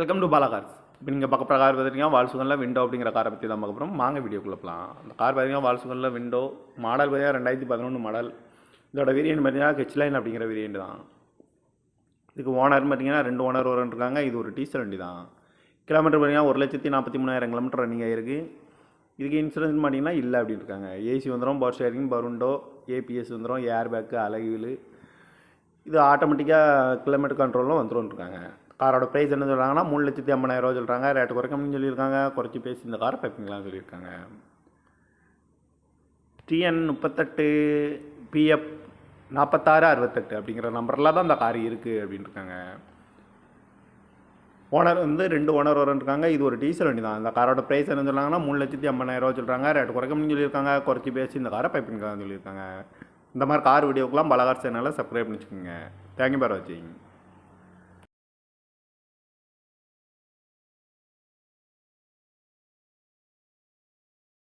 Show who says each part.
Speaker 1: Welcome to பாலகார் இப்போ நீங்கள் பார்க்க கார் பார்த்தீங்கன்னா வால்சுகனில் விண்டோ அப்படிங்கிற காரை பற்றி தான் பார்க்க போகிறோம் வாங்க வீடியோக்குள்ள போகலாம் அந்த கார் பார்த்தீங்கன்னா வால்சுகனில் விண்டோ மாடல் பார்த்தீங்கன்னா ரெண்டாயிரத்தி பதினொன்று மாடல் இதோட வேரியன்ட் பார்த்தீங்கன்னா ஹெச் லைன் அப்படிங்கிற வேரியன்ட் தான். இதுக்கு ஓனர் பார்த்தீங்கன்னா ரெண்டு ஓனர் வரன் இருக்காங்க. இது ஒரு டீசல் வண்டி தான். கிலோமீட்டர் பார்த்தீங்கன்னா ஒரு லட்சத்தி நாற்பத்தி மூணாயிரம் கிலோமீட்டர் ரன்னிங் ஆகிருக்கு இதுக்கு இன்சூரன்ஸ் பார்த்தீங்கன்னா இல்லை அப்படின்னு இருக்காங்க. ஏசி வந்துடும் பவர் ஷேரிங் பருண்டோ ஏபிஎஸ் வந்துடும் ஏர் பேக்கு அலகு இது ஆட்டோமேட்டிக்காக கிலோமீட்டர் கண்ட்ரோலும் வந்துடும் இருக்காங்க. காரோட ப்ரைஸ் என்ன சொல்கிறாங்கன்னா மூணு லட்சத்தி ஐம்பதாயிரரூவா சொல்கிறாங்க ரேட்டு குறைக்கணும்னு சொல்லியிருக்காங்க. குறைச்சி பேசி இந்த காரை பைப்பிங்கலாம் சொல்லியிருக்காங்க. டிஎன் முப்பத்தெட்டு பிஎஃப் நாற்பத்தாறு அறுபத்தெட்டு அப்படிங்கிற நம்பரில் தான் இந்த கார் இருக்குது அப்படின்னு இருக்காங்க ஓனர் வந்து ரெண்டு ஓனர் வரன்ருக்காங்க இது ஒரு டீசல் வண்டி தான். இந்த காரோட ப்ரைஸ் என்ன சொல்கிறாங்கன்னா மூணு லட்சத்தி ஐம்பதாயிரரூவா சொல்கிறாங்க ரேட்டு குறைக்கணும்னு சொல்லியிருக்காங்க. குறைச்சி பேசி இந்த காரை பைப்பிங்கலாம் சொல்லியிருக்காங்க. இந்த மாதிரி கார் வீடியோக்கெலாம் பலகார் சேனலில் சப்ஸ்கிரைப் பண்ணி வச்சுக்கோங்க தேங்க்யூ பார் வாட்சிங்